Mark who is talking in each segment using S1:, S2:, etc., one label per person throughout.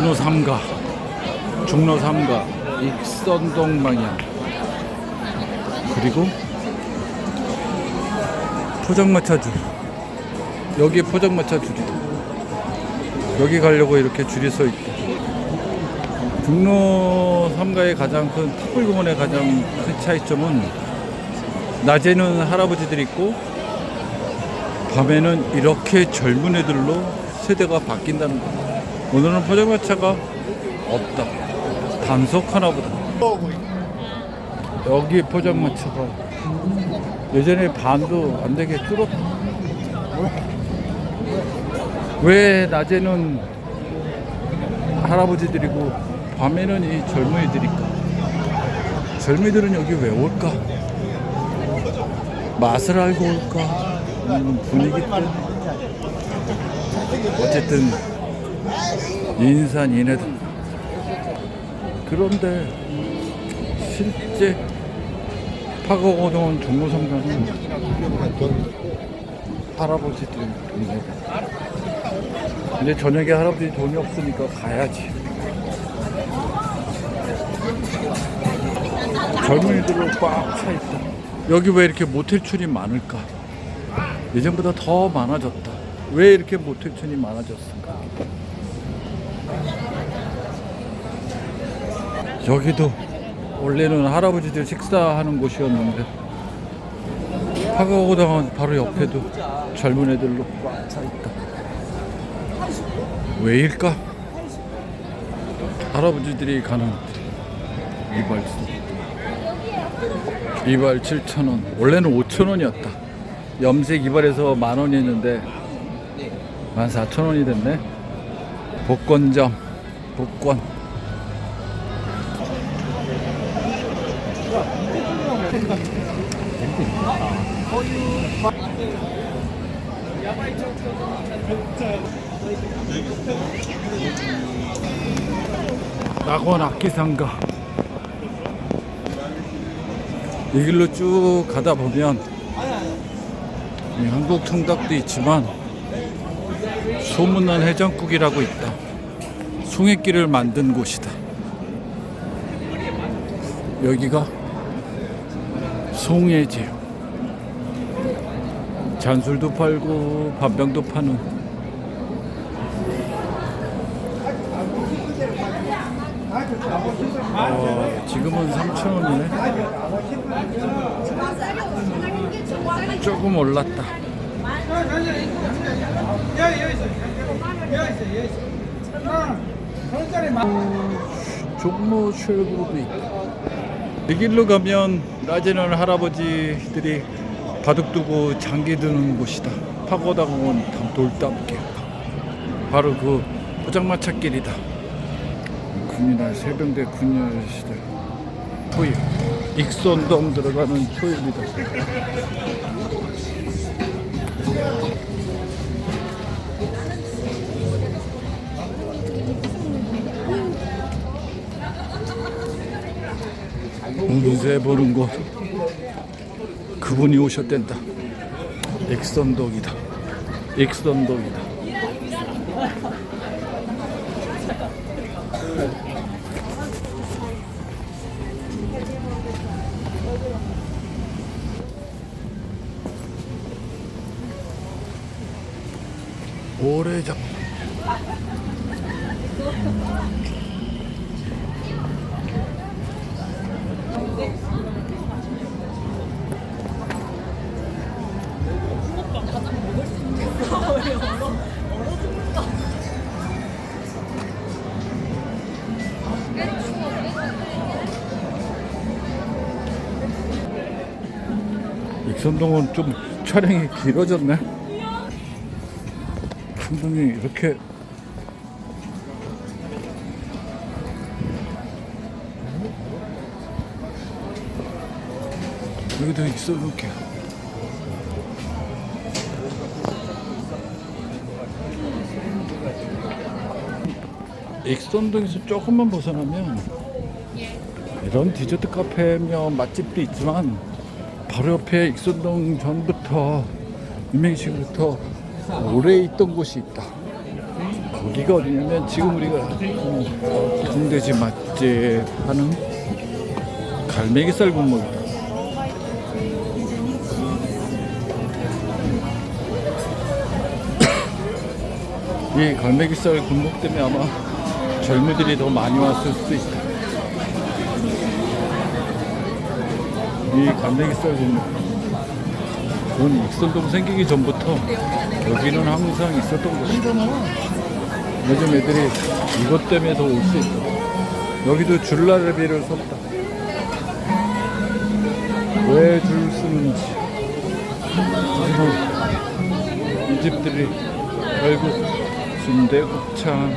S1: 중로 3가 중로 3가 익선동 방향. 그리고 포장마차 줄. 여기 포장마차 줄이다 여기 가려고 이렇게 줄이 서 있다 중로 3가의 가장 큰 탑불공원의 가장 큰 차이점은 낮에는 할아버지들이 있고 밤에는 이렇게 젊은 애들로 세대가 바뀐다는 거. 오늘은 포장마차가 없다. 단속 하나 보다. 여기 포장마차가 예전에 반도 안 되게 뚫었다. 왜 낮에는 할아버지들이고 밤에는 이 젊은이들일까? 젊은이들은 여기 왜 올까? 맛을 알고 올까? 아니면 분위기 때문에? 어쨌든 인산 인해다. 그런데 실제 파거고동원 종로성당은 할아버지들 동네. 근데 저녁에 할아버지 돈이 없으니까 가야지. 젊은이들로 꽉 차 있다. 여기 왜 이렇게 모텔촌이 많을까? 예전보다 더 많아졌다. 왜 이렇게 모텔촌이 많아졌을까? 여기도 원래는 할아버지들 식사하는 곳이었는데 파가고당은 바로 옆에도 젊은 애들로 꽉 차 있다. 왜일까? 할아버지들이 가는 이발소. 이발 7,000원. 원래는 5,000원이었다. 염색 이발에서 만 원이었는데 14,000원이 됐네. 복권점. 복권. 낙원 악기상가 이 길로 쭉 가다 보면 이 한국 통닭도 있지만 소문난 해장국이라고 있다. 송해길을 만든 곳이다. 여기가 송해제 잔술도 팔고 밥병도 파는 어, 지금은 3,000원이네. 조금 올랐다. 종로 출구도 있다. 이 길로 가면 낮에는 할아버지들이 바둑 두고 장기 드는 곳이다. 파고다 공원 돌담길. 바로 그 포장마차 길이다. 군인날 세병대 군인 시대 토일 익선동 들어가는 토일이다. 운세 보는 곳 그분이 오셨댄다. 익선동이다. 익선동이다. 오래 전 익선동은 좀 촬영이 길어졌네. 풍경이 이렇게. 여기도 있어 이렇게. 익선동에서 조금만 벗어나면 이런 디저트 카페며 맛집도 있지만 바로 옆에 익선동 전부터 유명식부터 오래 있던 곳이 있다. 여기가 어디냐면 지금 우리가 음, 동대지 맛집 하는 갈매기살 군목이다. 이 갈매기살 군목 때문에 아마 젊은이들이 더 많이 왔을 수도 있다. 이 갈매기살 군목. 전 익선동 생기기 전부터 여기는 항상 있었던 곳이다. 요즘 애들이 이것 때문에 더 올 수 있다. 여기도 줄라르비를 섰다. 왜 줄. 하지만 이 집들이 결국 순대국창,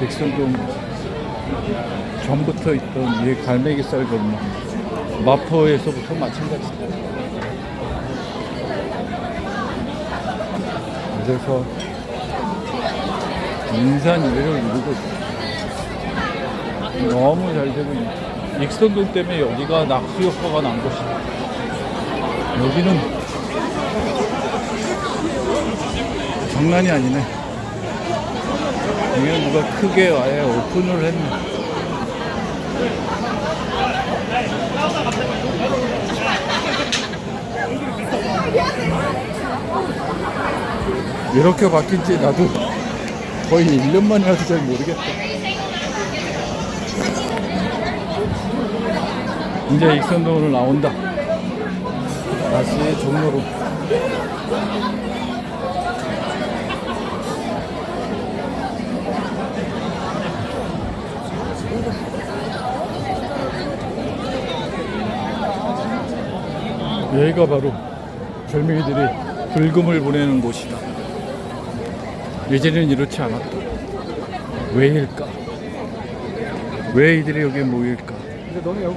S1: 백선동 전부터 있던 이 갈매기살 건물 마포에서부터 마찬가지다. 그래서 인산 이래를 이루고. 너무 잘 되고 있다. 익선동 때문에 여기가 낙수 효과가 난 곳이다. 여기는 장난이 아니네. 여기는 누가 크게 아예 오픈을 했네. 이렇게 바뀐지 나도 거의 1년 만에 와서 잘 모르겠다. 이제 익선동으로 나온다. 다시 종로로. 여기가 바로 젊은이들이 불금을 보내는 곳이다. 예전에는 이렇지 않았다. 왜일까? 왜 이들이 여기에 모일까?
S2: 근데 너네 여기